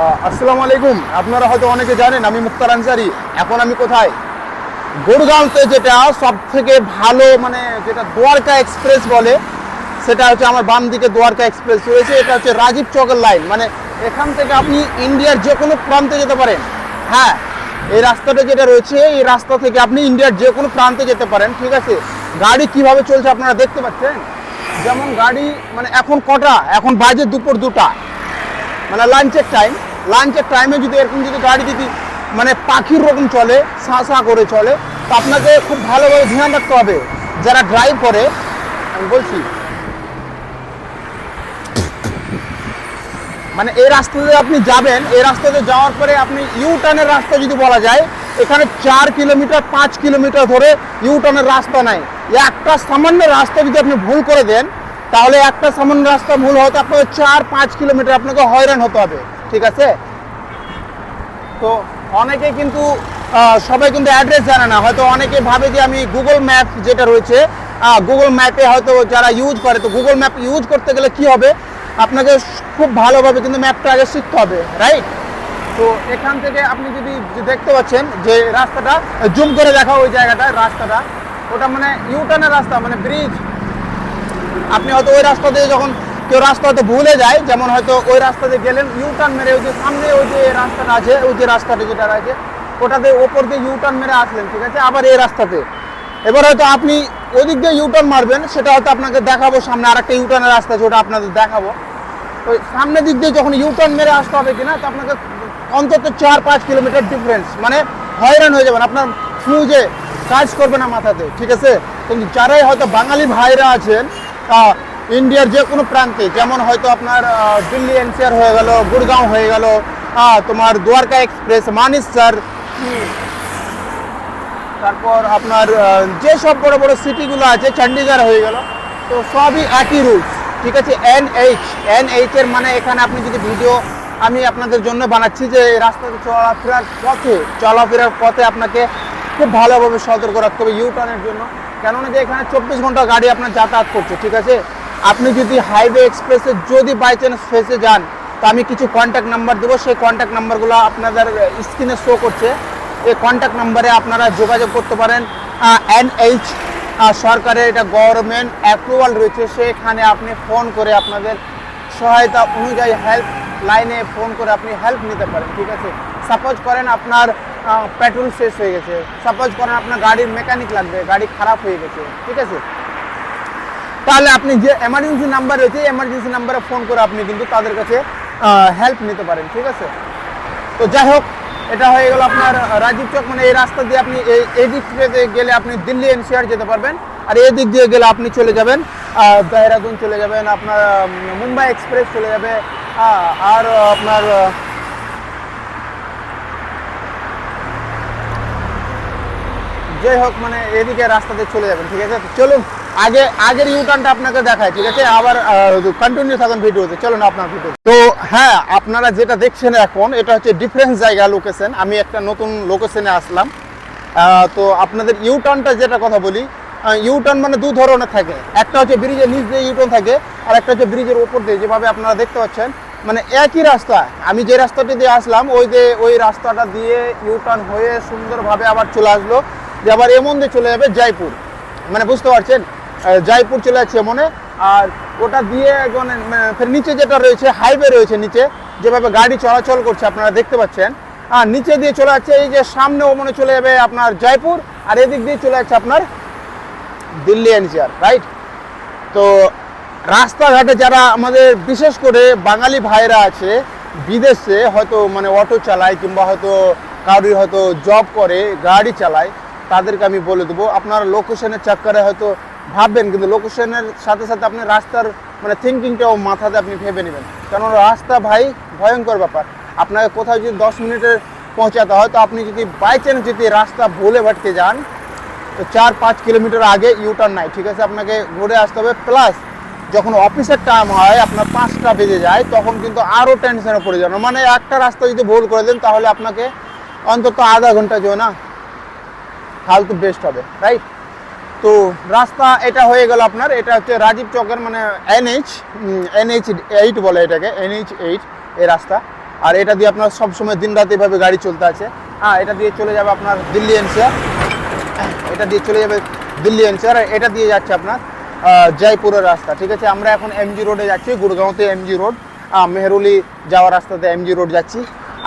আসসালামু আলাইকুম। আপনারা হয়তো অনেকে জানেন, আমি মুক্তার আনসারি। এখন আমি কোথায়? গুরগাঁওতে যেটা সব থেকে ভালো মানে যেটা দ্বারকা এক্সপ্রেস বলে, সেটা হচ্ছে আমার বাম দিকে দ্বারকা এক্সপ্রেস রয়েছে। এটা হচ্ছে রাজীব চকের লাইন। মানে এখান থেকে আপনি ইন্ডিয়ার যে কোনো প্রান্তে যেতে পারেন। হ্যাঁ এই রাস্তাটা যেটা রয়েছে, এই রাস্তা থেকে আপনি ইন্ডিয়ার যে কোনো প্রান্তে যেতে পারেন, ঠিক আছে? গাড়ি কীভাবে চলছে আপনারা দেখতে পাচ্ছেন? যেমন গাড়ি মানে এখন কটা? এখন বাজে দুপুর দুটা। মানে লাঞ্চের টাইম লাঞ্চের টাইমে যদি এরকম যদি গাড়ি যদি মানে পাখির রকম চলে সা সা করে চলে, তো আপনাকে খুব ভালোভাবে ধ্যান রাখতে হবে। যারা ড্রাইভ করে, আমি বলছি মানে এই রাস্তাতে আপনি যাবেন, এই রাস্তাতে যাওয়ার পরে আপনি ইউ টার্নের রাস্তা যদি বলা যায়, এখানে চার কিলোমিটার, পাঁচ কিলোমিটার ধরে ইউ টার্নের রাস্তা নাই। একটা সামান্য রাস্তা যদি আপনি ভুল করে দেন তাহলে একটা সামান্য রাস্তা ভুল হতে আপনাকে চার, পাঁচ কিলোমিটার আপনাকে হয়রান হতে হবে, ঠিক আছে? তো অনেকে কিন্তু সবাই কিন্তু অ্যাড্রেস জানে না। হয়তো অনেকে ভাবে যে আমি গুগল ম্যাপ যেটা রয়েছে গুগল ম্যাপে হয়তো যারা ইউজ করে, তো গুগল ম্যাপ ইউজ করতে গেলে কি হবে? আপনাকে খুব ভালোভাবে কিন্তু ম্যাপটা আগে শিখতে হবে রাইট তো এখান থেকে আপনি যদি দেখতে পাচ্ছেন যে রাস্তাটা জুম করে দেখা ওই জায়গাটা, রাস্তাটা। ওটা মানে ইউটার্নের রাস্তা মানে ব্রিজ আপনি হয়তো ওই রাস্তা দিয়ে যখন কেউ রাস্তা হয়তো ভুলে যায়, যেমন হয়তো ওই রাস্তা দিয়ে গেলেন ইউটার্ন মেরে ওই যে সামনে ওই যে রাস্তাটা আছে, ওই যে রাস্তাটা যেটা আছে, ওটাতে ওপর দিয়ে ইউটার্ন মেরে আসলেন, ঠিক আছে? আবার এই রাস্তাতে। এবার হয়তো আপনি ওদিক দিয়ে ইউটার্ন মারবেন, সেটা হয়তো আপনাকে দেখাবো সামনে, আরেকটা ইউটার্নের রাস্তা আছে, ওটা আপনাদের দেখাবো। ওই সামনের দিক দিয়ে যখন ইউটার্ন মেরে আসতে হবে কিনা, তো আপনাকে অন্তত চার পাঁচ কিলোমিটার ডিফারেন্স মানে হয়রান হয়ে যাবেন, আপনার ফিউজে কাজ করবে না মাথাতে, ঠিক আছে? কিন্তু যারাই হয়তো বাঙালি ভাইরা আছেন ইন্ডিয়ার যে কোনো প্রান্তে যেমন হয়তো আপনার দিল্লি এনসিআর হয়ে গেল গুড়গাঁও হয়ে গেল তোমার দ্বারকা এক্সপ্রেস মানিসর তারপর আপনার আহ, যে সব বড় বড় সিটিগুলো আছে চণ্ডীগড় হয়ে গেল তো সবই একই রুলস ঠিক আছে? এন এইচ এন এইচ এর মানে এখানে আপনি যদি ভিডিও আমি আপনাদের জন্য বানাচ্ছি যে রাস্তাতে চলাফেরার পথে চলাফেরার পথে আপনাকে খুব ভালোভাবে সতর্ক রাখতে হবে ইউ টার্নের জন্য। কেননা যে এখানে চব্বিশ ঘণ্টা গাড়ি আপনার যাতায়াত করছে, ঠিক আছে? আপনি যদি হাইওয়ে এক্সপ্রেসে যদি বাই চান্স ফেসে যান, তো আমি কিছু কন্ট্যাক্ট নাম্বার দেবো। সেই কন্ট্যাক্ট নাম্বারগুলো আপনাদের স্ক্রিনে শো করছে। এই কন্ট্যাক্ট নাম্বারে আপনারা যোগাযোগ করতে পারেন। এনএইচ সরকারের এটা গভর্নমেন্ট অ্যাপ্রুভাল রয়েছে। সেখানে আপনি ফোন করে আপনাদের সহায়তা অনুযায়ী হেল্প লাইনে ফোন করে আপনি হেল্প নিতে পারেন, ঠিক আছে? সাপোজ করেন আপনার পেট্রোল শেষ হয়ে গেছে। সাপোজ করেন আপনার গাড়ির মেকানিক লাগবে, গাড়ি খারাপ হয়ে গেছে, ঠিক আছে? তাহলে আপনি যে এমার্জেন্সি নাম্বার রয়েছে এমার্জেন্সি নাম্বারে ফোন করে আপনি কিন্তু তাদের কাছে হেল্প নিতে পারেন, ঠিক আছে? তো যাই হোক, এটা হয়ে গেল আপনার রাজীব চক মানে এই রাস্তা দিয়ে আপনি এই এই দিক থেকে গেলে আপনি দিল্লি এনসিআর যেতে পারবেন, আর এই দিক দিয়ে গেলে আপনি চলে যাবেন দেহরাদুন চলে যাবেন, আপনার মুম্বাই এক্সপ্রেস চলে যাবে আর আপনার যাই হোক মানে এদিকে রাস্তাতে চলে যাবেন, ঠিক আছে? চলুন, আগে, আগের ইউটার্নটা আপনাকে দেখায় ঠিক আছে? আবার কন্টিনিউ থাকুন ভিডিওতে, চলুন আপনার ভিডিও। তো হ্যাঁ আপনারা যেটা দেখছেন এখন, এটা হচ্ছে ডিফারেন্স জায়গা লোকেশন আমি একটা নতুন লোকেশনে আসলাম। তো আপনাদের ইউটার্নটা যেটা কথা বলি ইউটার্ন মানে দু ধরনের থাকে। একটা হচ্ছে ব্রিজের নিচ দিয়ে ইউটার্ন থাকে, আর একটা হচ্ছে ব্রিজের উপর দিয়ে, যেভাবে আপনারা দেখতে পাচ্ছেন মানে একই রাস্তা। আমি যে রাস্তাটি দিয়ে আসলাম, ওই যে, ওই রাস্তাটা দিয়ে ইউটার্ন হয়ে সুন্দরভাবে আবার চলে আসলো। যে আবার এমন দিয়ে চলে যাবে জয়পুর। মানে বুঝতে পারছেন? জয়পুর চলে যাচ্ছে মনে। আর ওটা দিয়ে মানে ফের নিচে যেটা রয়েছে হাইওয়ে রয়েছে নিচে, যেভাবে গাড়ি চলাচল করছে আপনারা দেখতে পাচ্ছেন। আর নিচে দিয়ে চলে যাচ্ছে এই যে সামনে মনে চলে যাবে আপনার জয়পুর, আর এদিক দিয়ে চলে যাচ্ছে আপনার দিল্লি এনসিআর রাইট তো রাস্তাঘাটে যারা আমাদের, বিশেষ করে বাঙালি ভাইরা আছে, বিদেশে হয়তো মানে অটো চালায় কিংবা হয়তো কারোর হয়তো জব করে, গাড়ি চালায় তাদেরকে আমি বলে দেবো। আপনার লোকেশনের চক্করে হয়তো ভাববেন, কিন্তু লোকেশনের সাথে সাথে আপনি রাস্তার মানে থিঙ্কিংটাও মাথাতে আপনি ভেবে নেবেন। কারণ রাস্তা ভাই ভয়ঙ্কর ব্যাপার। আপনাকে কোথাও যদি দশ মিনিটে পৌঁছাতে হয়, তো আপনি যদি বাই চান্স যদি রাস্তা ভুলে ভটকে যান, তো চার পাঁচ কিলোমিটার আগে ইউটার্ন নাই, ঠিক আছে? আপনাকে ঘুরে আসতে হবে। প্লাস যখন অফিসের টাইম হয়, আপনার পাঁচটা বেজে যায়, তখন কিন্তু আরও টেনশনে পড়ে যান মানে একটা রাস্তা যদি ভুল করে দেন, তাহলে আপনাকে অন্তত আধা ঘণ্টা যে না। ফালতু বেস্ট হবে রাইট তো রাস্তা এটা হয়ে গেল আপনার, এটা হচ্ছে রাজীব চকের মানে এনএইচ এনএইচ এইট বলে এটাকে এনএইচ এইট এই রাস্তা। আর এটা দিয়ে আপনার সবসময় দিন রাত এভাবে গাড়ি চলতে আছে। হ্যাঁ এটা দিয়ে চলে যাবে আপনার দিল্লি এনসিআর। এটা দিয়ে চলে যাবে দিল্লি এনসিআর, আর এটা দিয়ে যাচ্ছে আপনার জয়পুরের রাস্তা, ঠিক আছে? আমরা এখন এমজি রোডে যাচ্ছি, গুড়গাঁওতে এমজি রোড মেহরুলি যাওয়ার রাস্তাতে এমজি রোড যাচ্ছি।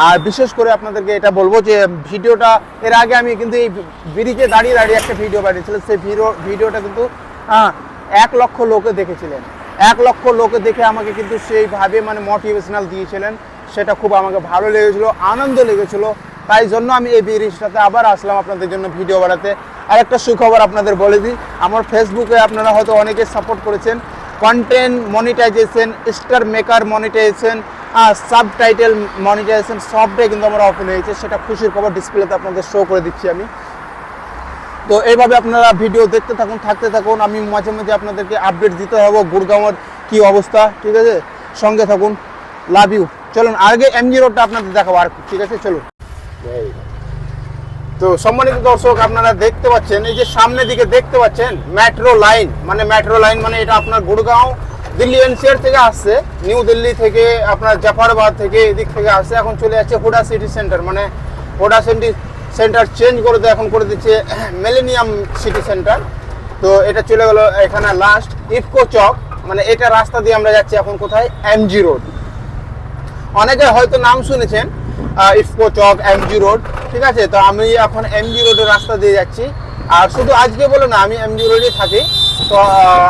আর বিশেষ করে আপনাদেরকে এটা বলব যে ভিডিওটা, এর আগে আমি কিন্তু এই ব্রিজে দাঁড়িয়ে দাঁড়িয়ে একটা ভিডিও বানিয়েছিলাম। সেই ভিডিও, ভিডিওটা কিন্তু হ্যাঁ এক লক্ষ লোকে দেখেছিলেন। এক লক্ষ লোকে দেখে আমাকে কিন্তু সেইভাবে মানে মোটিভেশনাল দিয়েছিলেন। সেটা খুব আমাকে ভালো লেগেছিলো, আনন্দ লেগেছিলো। তাই জন্য আমি এই ব্রিজটাতে আবার আসলাম আপনাদের জন্য ভিডিও বানাতে। আর একটা সুখবর আপনাদের বলে দিই, আমার ফেসবুকে আপনারা হয়তো অনেকে সাপোর্ট করেছেন। Content monetization star maker monetization subtitle monetization সবটাই কিন্তু আমার ওপেন হয়েছে, সেটা খুশির খবর ডিসপ্লেতে আপনাদের শো করে দিচ্ছি আমি। তো এইভাবে আপনারা ভিডিও দেখতে থাকুন, থাকতে থাকুন, আমি মাঝে মাঝে আপনাদেরকে আপডেট দিতে হব গুড়গাঁওয়ের কী অবস্থা, ঠিক আছে? সঙ্গে থাকুন লাভ ইউ চলুন, আগে এমজি রোডটা আপনাদের দেখাবো, আর ঠিক আছে? চলুন। তো সম্মানিত দর্শক, আপনারা দেখতে পাচ্ছেন, এই যে সামনের দিকে দেখতে পাচ্ছেন মেট্রো লাইন মানে মেট্রো লাইন মানে এটা আপনার গুড়গাঁও দিল্লি এনসিআর থেকে আসছে, নিউ দিল্লি থেকে আপনার জাফরাবাদ থেকে এদিক থেকে আসছে, এখন চলে যাচ্ছে হুডা সিটি সেন্টার মানে হুডা সিটি সেন্টার চেঞ্জ করে দিয়ে এখন করে দিচ্ছে মিলেনিয়াম সিটি সেন্টার। তো এটা চলে গেল এখানে লাস্ট ইফকো চক মানে এটা রাস্তা দিয়ে আমরা যাচ্ছি এখন কোথায়? MG road. অনেকে হয়তো নাম শুনেছেন ইফকো চক, এমজি রোড, ঠিক আছে? তো আমি এখন এমজি রোডের রাস্তা দিয়ে যাচ্ছি। আর শুধু আজকে বলে না, আমি এমজি রোডে থাকি। তো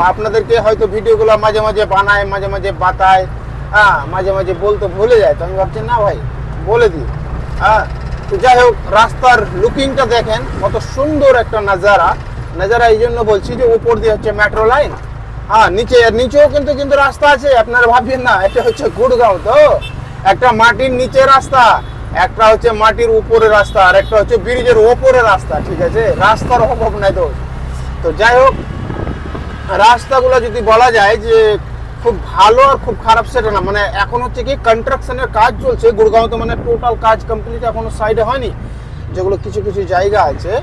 আপনাদেরকে হয়তো ভিডিওগুলো মাঝে মাঝে বানায়, মাঝে মাঝে বাতায় হ্যাঁ মাঝে মাঝে বলতে ভুলে যায়। তো আমি ভাবছি, না ভাই, বলে দিই। হ্যাঁ তো যাই হোক, রাস্তার লুকিংটা দেখেন, কত সুন্দর একটা নাজারা। নাজারা এই জন্য বলছি যে, উপর দিয়ে হচ্ছে মেট্রো লাইন হ্যাঁ নিচে নিচেও কিন্তু কিন্তু রাস্তা আছে, আপনারা ভাববেন না, এটা হচ্ছে গুড়গাঁও তো। একটা মাটির নিচে রাস্তা, একটা হচ্ছে মাটির উপরে রাস্তা, আর একটা হচ্ছে ব্রিজের ওপরে রাস্তা, ঠিক আছে? রাস্তার অভাব নাই তো তো যাই হোক রাস্তাগুলো যদি বলা যায় যে খুব ভালো আর খুব খারাপ সেটা না মানে এখন হচ্ছে কি কনস্ট্রাকশনের কাজ চলছে গুড়গাঁওতে মানে টোটাল কাজ কমপ্লিট এখনও সাইডে হয়নি, যেগুলো কিছু কিছু জায়গা আছে,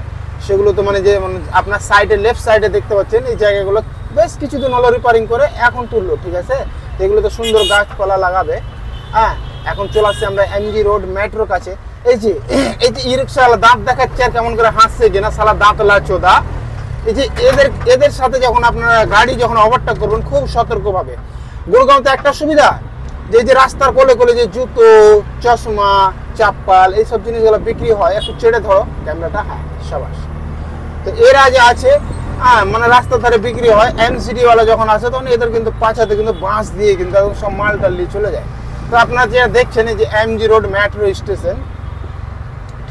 সেগুলো তো মানে যে মানে আপনার সাইডে লেফট সাইডে দেখতে পাচ্ছেন, এই জায়গাগুলো বেশ কিছুদিন হলো রিপেয়ারিং করে এখন তুললো, ঠিক আছে? এগুলো তো সুন্দর গাছপালা লাগাবে হ্যাঁ? এখন চলে আসছে আমরা এমজি রোড মেট্রো কাছে। এই যে এই যে ই রিক্সাওয়ালা দাঁত দেখাচ্ছে আর কেমন করে হাসছে, যে না সালা দাঁত লাচোদা এই যে এদের এদের সাথে যখন আপনারা গাড়ি যখন ওভারটেক করবেন খুব সতর্কভাবে। গুড়গাঁওতে একটা সুবিধা, যে যে রাস্তার কোলে কোলে যে জুতো, চশমা, চাপ্পাল, এইসব জিনিসগুলো বিক্রি হয়, একটু ছেড়ে ধরো, ক্যামেরাটা হ্যাঁ সবাস। তো এরা যে আছে হ্যাঁ মানে রাস্তার ধারে বিক্রি হয় এনসিডি ওয়ালা যখন আসে, তখন এদের কিন্তু পাছাতে কিন্তু বাঁশ দিয়ে কিন্তু সব মাল টাল নিয়ে চলে যায়। তো আপনারা যে দেখছেন যে এমজি রোড মেট্রো স্টেশন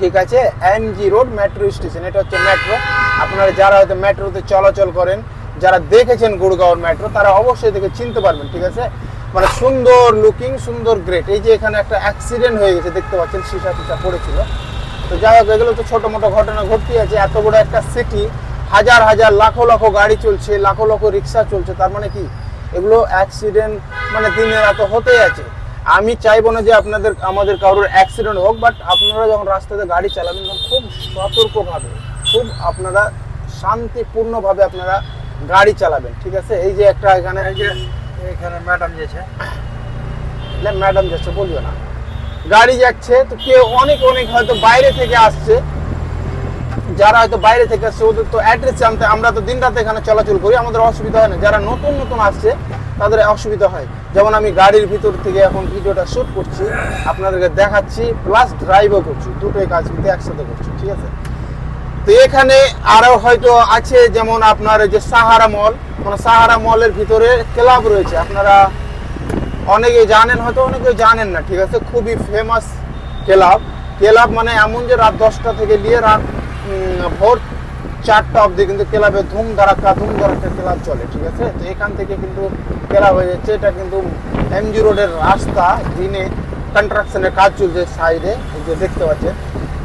ঠিক আছে এমজি রোড মেট্রো স্টেশন এটা হচ্ছে মেট্রো আপনারা যারা হয়তো মেট্রোতে চলাচল করেন, যারা দেখেছেন গুড়গাঁওর মেট্রো তারা অবশ্যই দেখে চিনতে পারবেন, ঠিক আছে? মানে সুন্দর লুকিং সুন্দর গ্রেট এই যে এখানে একটা অ্যাক্সিডেন্ট হয়ে গেছে, দেখতে পাচ্ছেন, সীসা টিসা পড়েছিল। তো যাই হোক, এগুলো তো ছোটো মোটো ঘটনা ঘটতেই আছে। এত বড় একটা সিটি হাজার হাজার, লাখো লাখো গাড়ি চলছে, লাখো লাখো রিক্সা চলছে। তার মানে কি? এগুলো অ্যাক্সিডেন্ট মানে দিনে রাত হতেই আছে। আমি চাইব না যে আপনাদের আমাদের কারোর অ্যাক্সিডেন্ট হোক বাট আপনারা যখন রাস্তাতে গাড়ি চালাবেন তখন খুব সতর্কভাবে খুব আপনারা শান্তিপূর্ণভাবে আপনারা গাড়ি চালাবেন ঠিক আছে? এই যে একটা এখানে এই যে এখানে ম্যাডাম যেছে ম্যাডাম যাচ্ছে বলিও না। গাড়ি যাচ্ছে তো কেউ অনেক অনেক হয়তো বাইরে থেকে আসছে। যারা হয়তো বাইরে থেকে আসছে ওদের তো অ্যাড্রেস জানতে আমরা তো দিন রাত এখানে চলাচল করি আমাদের অসুবিধা হয় না। যারা নতুন নতুন আসছে তাদের অসুবিধা হয়। যেমন আমি গাড়ির ভিতর থেকে এখন ভিডিওটা শ্যুট করছি, আপনাদেরকে দেখাচ্ছি প্লাস ড্রাইভও করছি। দুটোই কাজ কিন্তু একসাথে করছি, ঠিক আছে? তো এখানে আরও হয়তো আছে, যেমন আপনার যে সাহারা মল মানে সাহারা মলের ভিতরে ক্লাব রয়েছে। আপনারা অনেকে জানেন, হয়তো অনেকে জানেন না, ঠিক আছে? খুবই ফেমাস ক্লাব। ক্লাব মানে এমন যে রাত দশটা থেকে নিয়ে রাত ভোর চারটা অবধি কিন্তু ক্লাবে ধুম ধারাক্কা ধুম ধারাক্কা ক্লাব চলে, ঠিক আছে? তো এখান থেকে কিন্তু ক্লাব হয়ে যাচ্ছে। এটা কিন্তু এমজি রোডের রাস্তা, দিনে কনস্ট্রাকশনের কাজ চলছে সাইডে যে দেখতে পাচ্ছেন।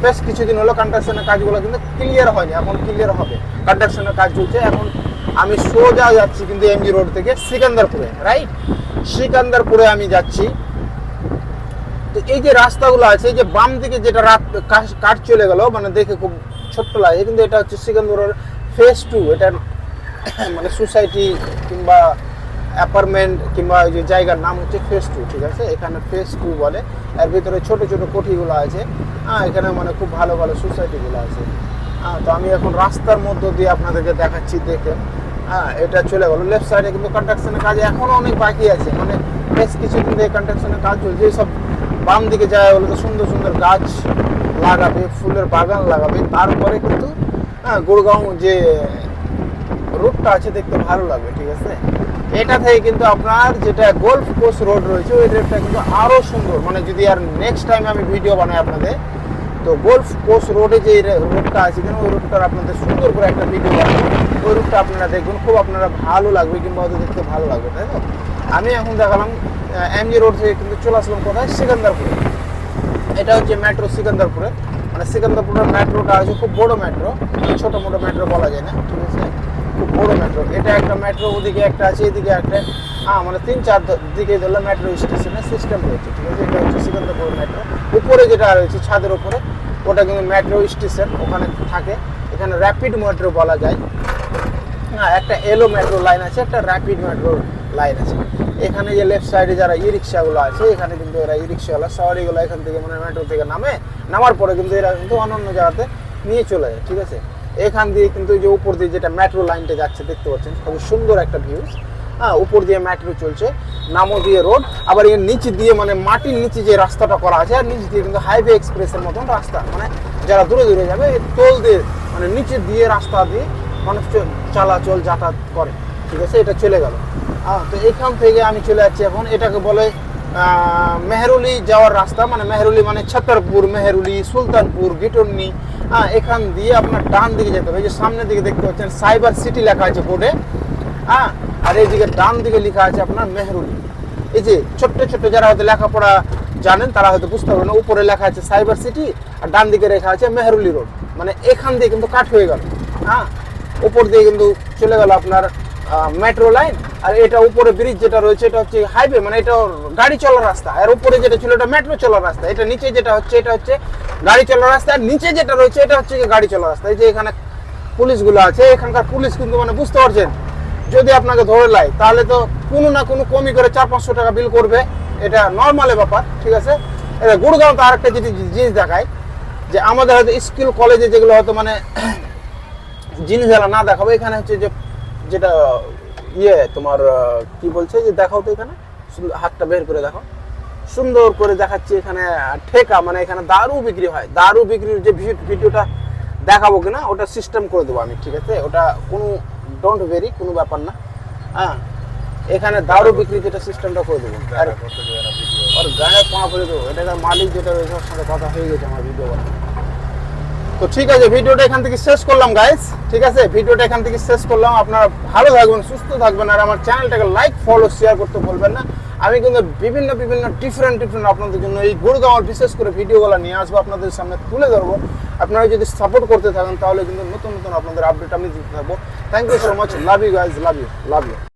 বেশ কিছুদিন হলো কনস্ট্রাকশনের কাজগুলো কিন্তু ক্লিয়ার হয়নি, এখন ক্লিয়ার হবে। কনস্ট্রাকশনের কাজ চলছে। এখন আমি সোজা যাচ্ছি কিন্তু এমজি রোড থেকে সিকান্দারপুরে রাইট সিকান্দারপুরে আমি যাচ্ছি। তো এই যে রাস্তাগুলো আছে, এই যে বাম দিকে যেটা রাত কাঠ চলে গেল মানে দেখে খুব ছোট্ট লাগে কিন্তু এটা হচ্ছে সিকান্দারের ফেস টু এটার মানে সোসাইটি কিংবা অ্যাপার্টমেন্ট কিংবা ওই যে জায়গার নাম হচ্ছে ফেস টু ঠিক আছে? এখানে ফেস টু বলে। এর ভিতরে ছোট ছোট কোঠিগুলো আছে। হ্যাঁ এখানে মানে খুব ভালো ভালো সোসাইটিগুলো আছে। হ্যাঁ তো আমি এখন রাস্তার মধ্য দিয়ে আপনাদেরকে দেখাচ্ছি, দেখে। হ্যাঁ এটা চলে গেলো। লেফট সাইডে কিন্তু কনস্ট্রাকশনের কাজ এখনও অনেক বাকি আছে। মানে বেশ কিছুদিন থেকে কন্ট্রাকশনের কাজ চলছে। সব বাম দিকে যায় তো সুন্দর সুন্দর গাছ লাগাবে, ফুলের বাগান লাগাবে, তারপরে কিন্তু হ্যাঁ গুড়গাঁও যে রুটটা আছে দেখতে ভালো লাগবে, ঠিক আছে? এটা থেকে কিন্তু আপনার যেটা গোল্ফ কোর্স রোড রয়েছে, ওই রোডটা কিন্তু আরও সুন্দর। মানে যদি আর নেক্সট টাইম আমি ভিডিও বানাই আপনাদের, তো গোল্ফ কোর্স রোডে যে রোডটা আছে, কিনা ওই রোডটার আপনাদের সুন্দর করে একটা ভিডিও বানাবো। ওই রুটটা আপনারা দেখবেন খুব আপনারা ভালো লাগবে, কিংবা ওদের দেখতে ভালো লাগবে, তাই তো আমি এখন দেখালাম এমজি রোড থেকে কিন্তু চলে আসলাম কোথায়? সিকান্দারপুরে। এটা হচ্ছে মেট্রো সিকান্দারপুরে মানে সিকান্দারপুরের মেট্রোটা আছে খুব বড় মেট্রো ছোট মোটো মেট্রো বলা যায় না, ঠিক আছে? খুব বড় মেট্রো এটা একটা মেট্রো ওদিকে একটা আছে, এদিকে একটা। হ্যাঁ মানে তিন চার দিকে ধরলে মেট্রো স্টেশনের সিস্টেম রয়েছে, ঠিক আছে? এটা হচ্ছে সিকান্দারপুর মেট্রো উপরে যেটা রয়েছে ছাদের উপরে, ওটা কিন্তু মেট্রো স্টেশন ওখানে থাকে। এখানে র্যাপিড মেট্রো বলা যায়। হ্যাঁ একটা এলো মেট্রো লাইন আছে, একটা র্যাপিড মেট্রো লাইন আছে। এখানে যে লেফট সাইডে যারা ই রিক্সাগুলো আছে, এখানে কিন্তু এরা ই রিক্সাওয়ালা সওয়ারিগুলো এখান থেকে মানে মেট্রো থেকে নামে। নামার পরে কিন্তু এরা কিন্তু অন্যান্য জায়গাতে নিয়ে চলে যায়, ঠিক আছে? এখান দিয়ে কিন্তু যে উপর দিয়ে যেটা মেট্রো লাইনটা যাচ্ছে, দেখতে পাচ্ছেন? খুব সুন্দর একটা ভিউ হ্যাঁ উপর দিয়ে মেট্রো চলছে নামো দিয়ে রোড আবার এর নিচে দিয়ে মানে মাটির নিচে যে রাস্তাটা করা আছে, আর নিচ দিয়ে কিন্তু হাইওয়ে এক্সপ্রেসের মতন রাস্তা। মানে যারা দূরে দূরে যাবে টোল দিয়ে মানে নিচে দিয়ে রাস্তা দিয়ে মানুষ চলাচল যাতায়াত করে, ঠিক আছে? এটা চলে গেল। তো এখান থেকে আমি চলে যাচ্ছি এখন। এটাকে বলে মেহরুলি যাওয়ার রাস্তা। মানে মেহরুলি মানে ছতরপুর মেহরুলি সুলতানপুর, গিটন্নি। হ্যাঁ এখান দিয়ে আপনার ডান দিকে যেতে হবে। যে সামনের দিকে দেখতে পাচ্ছেন, সাইবার সিটি লেখা আছে বোর্ডে। হ্যাঁ আর এইদিকে ডান দিকে লেখা আছে আপনার মেহরুলি। এই যে ছোট্ট ছোট্ট যারা হয়তো লেখাপড়া জানেন, তারা হয়তো বুঝতে পারবে না উপরে লেখা আছে সাইবার সিটি, আর ডান দিকে লেখা আছে মেহরুলি রোড। মানে এখান দিয়ে কিন্তু কাট হয়ে গেল। হ্যাঁ উপর দিয়ে কিন্তু চলে গেল আপনার মেট্রো লাইন। আর এটা উপরে ব্রিজ যেটা রয়েছে, এটা হচ্ছে হাইওয়ে মানে এটা গাড়ি চলার রাস্তা। আর উপরে যেটা ছিল, এটা মেট্রো চলার রাস্তা। এটা নিচে যেটা হচ্ছে, এটা হচ্ছে গাড়ি চলার রাস্তা। আর নিচে যেটা রয়েছে, এটা হচ্ছে গাড়ি চলার রাস্তা। এই যে এখানে পুলিশগুলো আছে, এখানকার পুলিশ কিন্তু মানে বুঝতে পারছেন। যদি আপনাকে ধরে লাই তাহলে তো কোনো না কোনো কমই করে চার পাঁচশো টাকা বিল করবে। এটা নর্মালে ব্যাপার, ঠিক আছে? এটা গুড়গাঁও তো আরেকটা জিনিস জিনিস দেখায়, যে আমাদের হয়তো স্কুল কলেজে যেগুলো হয়তো মানে জিনিস না দেখাবো, এখানে হচ্ছে যে, যেটা ইয়ে তোমার কি বলছে? যে দেখাও তো এখানে। হাতটা বের করে দেখো। সুন্দর করে দেখাচ্ছি এখানে ঠেকা মানে এখানে দারু বিক্রি হয়। দারু বিক্রির যে ভিডিওটা দেখাবো কিনা ওটা সিস্টেম করে দেবো আমি ঠিক আছে? ওটা কোনো ডোন্ট ভেরি কোনো ব্যাপার না। হ্যাঁ? এখানে দারু বিক্রি যেটা সিস্টেমটা করে দেবো। আর গায়ে পা করে দেবো। এটাকার মালিক যেটা রয়েছে ওর সাথে কথা হয়ে গেছে আমার ভিডিও তো ঠিক আছে, ভিডিওটা এখান থেকে শেষ করলাম গাইস ঠিক আছে, ভিডিওটা এখান থেকে শেষ করলাম। আপনারা ভালো থাকবেন, সুস্থ থাকবেন, আর আমার চ্যানেলটাকে লাইক ফলো শেয়ার করতে বলবেন না। আমি কিন্তু বিভিন্ন বিভিন্ন ডিফারেন্ট ডিফারেন্ট আপনাদের জন্য এই গুড়গাঁওয়ের বিশেষ করে ভিডিওগুলো নিয়ে আসব, আপনাদের সামনে তুলে ধরবো। আপনারা যদি সাপোর্ট করতে থাকেন, তাহলে কিন্তু নতুন নতুন আপনাদের আপডেট আমি দিতে থাকব। Thank you so much love you guys love you love you